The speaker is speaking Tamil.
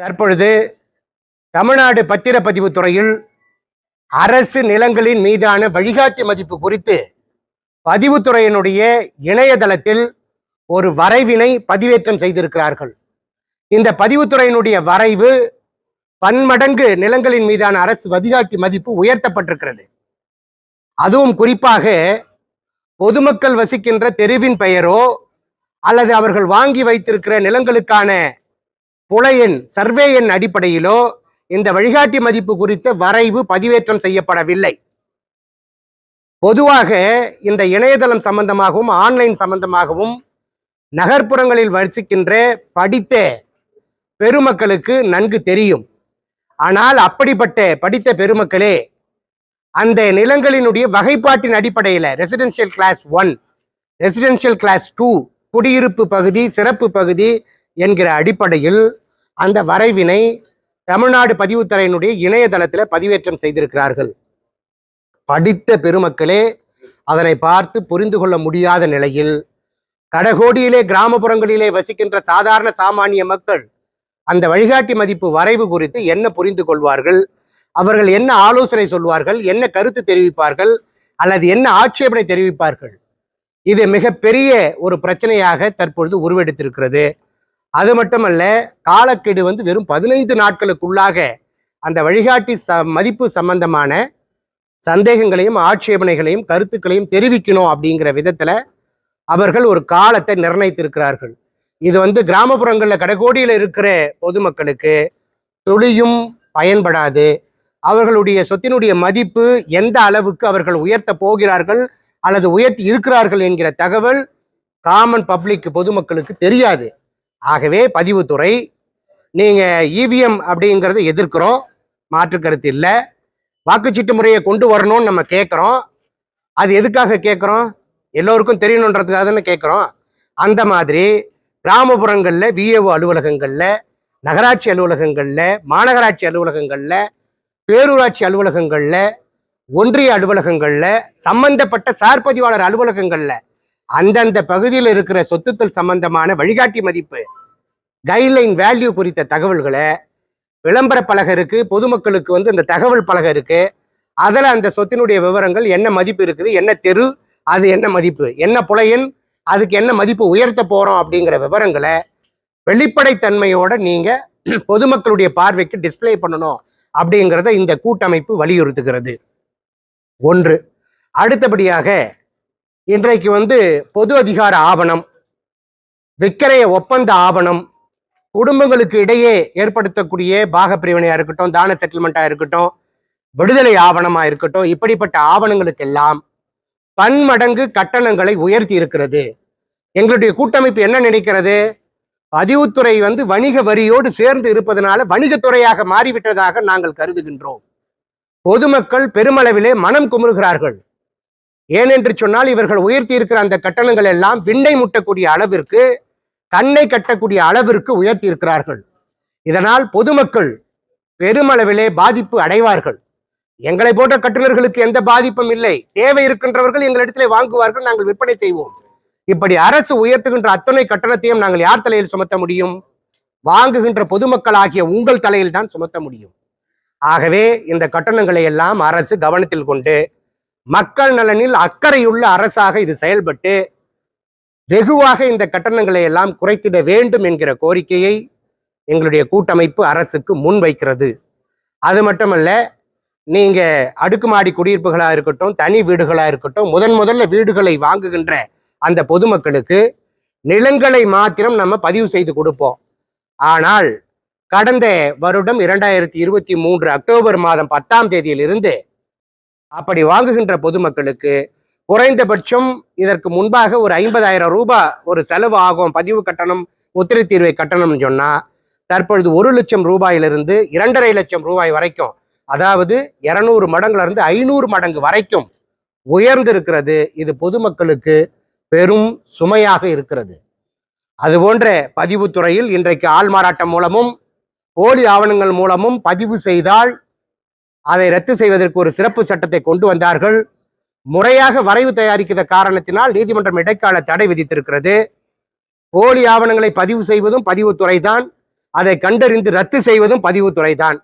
தற்பொழுது தமிழ்நாடு பத்திரப்பதிவு துறையில் அரசு நிலங்களின் மீதான வழிகாட்டி மதிப்பு குறித்து பதிவுத்துறையினுடைய இணையதளத்தில் ஒரு வரைவினை பதிவேற்றம் செய்திருக்கிறார்கள். இந்த பதிவுத்துறையினுடைய வரைவு பன்மடங்கு நிலங்களின் மீதான அரசு வழிகாட்டி மதிப்பு உயர்த்தப்பட்டிருக்கிறது. அதுவும் குறிப்பாக பொதுமக்கள் வசிக்கின்ற தெருவின் பெயரோ அல்லது அவர்கள் வாங்கி வைத்திருக்கிற நிலங்களுக்கான புலையின் சர்வே எண் அடிப்படையிலோ இந்த வழிகாட்டி மதிப்பு குறித்த வரைவு பதிவேற்றம் செய்யப்படவில்லை. பொதுவாக இந்த இணையதளம் சம்பந்தமாகவும் ஆன்லைன் சம்பந்தமாகவும் நகர்ப்புறங்களில் வசிக்கின்ற படித்த பெருமக்களுக்கு நன்கு தெரியும். ஆனால் அப்படிப்பட்ட படித்த பெருமக்களே அந்த நிலங்களினுடைய வகைப்பாட்டின் அடிப்படையில் residential class one residential class two குடியிருப்பு பகுதி சிறப்பு பகுதி என்கிற அடிப்படையில் அந்த வரைவினை தமிழ்நாடு பதிவுத்துறையினுடைய இணையதளத்தில் பதிவேற்றம் செய்திருக்கிறார்கள். படித்த பெருமக்களே அதனை பார்த்து புரிந்து கொள்ள முடியாத நிலையில் கடகோடியிலே கிராமப்புறங்களிலே வசிக்கின்ற சாதாரண சாமானிய மக்கள் அந்த வழிகாட்டி மதிப்பு வரைவு குறித்து என்ன புரிந்து கொள்வார்கள்? அவர்கள் என்ன ஆலோசனை சொல்வார்கள்? என்ன கருத்து தெரிவிப்பார்கள்? அல்லது என்ன ஆட்சேபனை தெரிவிப்பார்கள்? இது மிகப்பெரிய ஒரு பிரச்சனையாக தற்பொழுது உருவெடுத்திருக்கிறது. அது மட்டுமல்ல காலக்கெடு வந்து வெறும் பதினைந்து நாட்களுக்குள்ளாக அந்த வழிகாட்டி ச மதிப்பு சம்பந்தமான சந்தேகங்களையும் ஆட்சேபனைகளையும் கருத்துக்களையும் தெரிவிக்கணும் அப்படிங்கிற விதத்துல அவர்கள் ஒரு காலத்தை நிர்ணயித்திருக்கிறார்கள். இது வந்து கிராமப்புறங்களில் கடைக்கோடியில் இருக்கிற பொதுமக்களுக்கு துளியும் பயன்படாது. அவர்களுடைய சொத்தினுடைய மதிப்பு எந்த அளவுக்கு அவர்கள் உயர்த்த போகிறார்கள் அல்லது உயர்த்தி இருக்கிறார்கள் என்கிற தகவல் காமன் பப்ளிக் பொதுமக்களுக்கு தெரியாது. ஆகவே பதிவுத்துறை நீங்கள் இவிஎம் அப்படிங்கிறத எதிர்க்கிறோம். மாற்று கருத்து இல்லை. வாக்குச்சீட்டு முறையை கொண்டு வரணும்னு நம்ம கேட்குறோம் அது எதுக்காக கேட்குறோம் எல்லோருக்கும் தெரியணுன்றதுக்காக தானே கேட்குறோம் அந்த மாதிரி கிராமப்புறங்களில் விஏஓ அலுவலகங்களில் நகராட்சி அலுவலகங்களில் மாநகராட்சி அலுவலகங்களில் பேரூராட்சி அலுவலகங்களில் ஒன்றிய அலுவலகங்களில் சம்பந்தப்பட்ட சார்பதிவாளர் அலுவலகங்களில் அந்தந்த பகுதியில் இருக்கிற சொத்துக்கள் சம்பந்தமான வழிகாட்டி மதிப்பு கைட்லைன் வேல்யூ குறித்த தகவல்களை விளம்பர பலகை இருக்கு பொதுமக்களுக்கு வந்து இந்த தகவல் பலகை இருக்கு. அதில் அந்த சொத்தினுடைய விவரங்கள் என்ன மதிப்பு இருக்குது என்ன தெரு அது என்ன மதிப்பு என்ன புலையன் அதுக்கு என்ன மதிப்பு உயர்த்த போகிறோம் அப்படிங்கிற விவரங்களை வெளிப்படைத்தன்மையோட நீங்கள் பொதுமக்களுடைய பார்வைக்கு டிஸ்ப்ளே பண்ணணும் அப்படிங்கிறத இந்த கூட்டமைப்பு வலியுறுத்துகிறது. ஒன்று. அடுத்தபடியாக இன்றைக்கு வந்து பொது அதிகார ஆவணம் விக்கிரய ஒப்பந்த ஆவணம் குடும்பங்களுக்கு இடையே ஏற்படுத்தக்கூடிய பாக இருக்கட்டும் தான செட்டில்மெண்டா இருக்கட்டும் விடுதலை ஆவணமா இருக்கட்டும் இப்படிப்பட்ட ஆவணங்களுக்கெல்லாம் பன்மடங்கு கட்டணங்களை உயர்த்தி இருக்கிறது. எங்களுடைய கூட்டமைப்பு என்ன நினைக்கிறது? பதிவுத்துறை வந்து வணிக வரியோடு சேர்ந்து இருப்பதனால வணிகத்துறையாக மாறிவிட்டதாக நாங்கள் கருதுகின்றோம். பொதுமக்கள் பெருமளவிலே மனம் குமுறுகிறார்கள். ஏனென்று சொன்னால் இவர்கள் உயர்த்தி இருக்கிற அந்த கட்டணங்கள் எல்லாம் விண்ணை முட்டக்கூடிய அளவிற்கு கண்ணை கட்டக்கூடிய அளவிற்கு உயர்த்தி இருக்கிறார்கள் இதனால் பொதுமக்கள் பெருமளவிலே பாதிப்பு அடைவார்கள். எங்களை போன்ற கட்டுநர்களுக்கு எந்த பாதிப்பும் இல்லை. தேவை இருக்கின்றவர்கள் எங்களிடத்திலே வாங்குவார்கள் நாங்கள் விற்பனை செய்வோம். இப்படி அரசு உயர்த்துகின்ற அத்தனை கட்டணத்தையும் நாங்கள் யார் தலையில் சுமத்த முடியும்? வாங்குகின்ற பொதுமக்கள் ஆகிய உங்கள் தலையில் தான் சுமத்த முடியும். ஆகவே இந்த கட்டணங்களை எல்லாம் அரசு கவனத்தில் கொண்டு மக்கள் நலனில் அக்கறையுள்ள அரசாக இது செயல்பட்டு வெகுவாக இந்த கட்டணங்களை எல்லாம் குறைத்திட வேண்டும் என்கிற கோரிக்கையை எங்களுடைய கூட்டமைப்பு அரசுக்கு முன்வைக்கிறது அது மட்டுமல்ல நீங்க அடுக்குமாடி குடியிருப்புகளாக இருக்கட்டும் தனி வீடுகளாக இருக்கட்டும் முதன் முதல்ல வீடுகளை வாங்குகின்ற அந்த பொதுமக்களுக்கு நிலங்களை மாத்திரம் நம்ம பதிவு செய்து கொடுப்போம். ஆனால் கடந்த வருடம் இரண்டாயிரத்தி இருபத்தி மூன்று அக்டோபர் மாதம் பத்தாம் தேதியிலிருந்து அப்படி வாங்குகின்ற பொதுமக்களுக்கு குறைந்தபட்சம் இதற்கு முன்பாக ஒரு ஐம்பதாயிரம் ரூபாய் ஒரு செலவு ஆகும். பதிவு கட்டணம் முத்திரை தீர்வை கட்டணம்னு சொன்னால் தற்பொழுது ஒரு லட்சம் ரூபாயிலிருந்து இரண்டரை லட்சம் ரூபாய் வரைக்கும் அதாவது இரநூறு மடங்குலேருந்து ஐநூறு மடங்கு வரைக்கும் உயர்ந்திருக்கிறது. இது பொதுமக்களுக்கு பெரும் சுமையாக இருக்கிறது. அதுபோன்ற பதிவுத்துறையில் இன்றைக்கு ஆள் மாறாட்டம் மூலமும் போலி ஆவணங்கள் மூலமும் பதிவு செய்தால் அதை ரத்து செய்வதற்கு ஒரு சிறப்பு சட்டத்தை கொண்டு வந்தார்கள். முறையாக வரைவு தயாரிக்கிற காரணத்தினால் நீதிமன்றம் இடைக்கால தடை விதித்திருக்கிறது. போலி ஆவணங்களை பதிவு செய்வதும் பதிவுத்துறை தான் அதை கண்டறிந்து ரத்து செய்வதும் பதிவுத்துறை தான்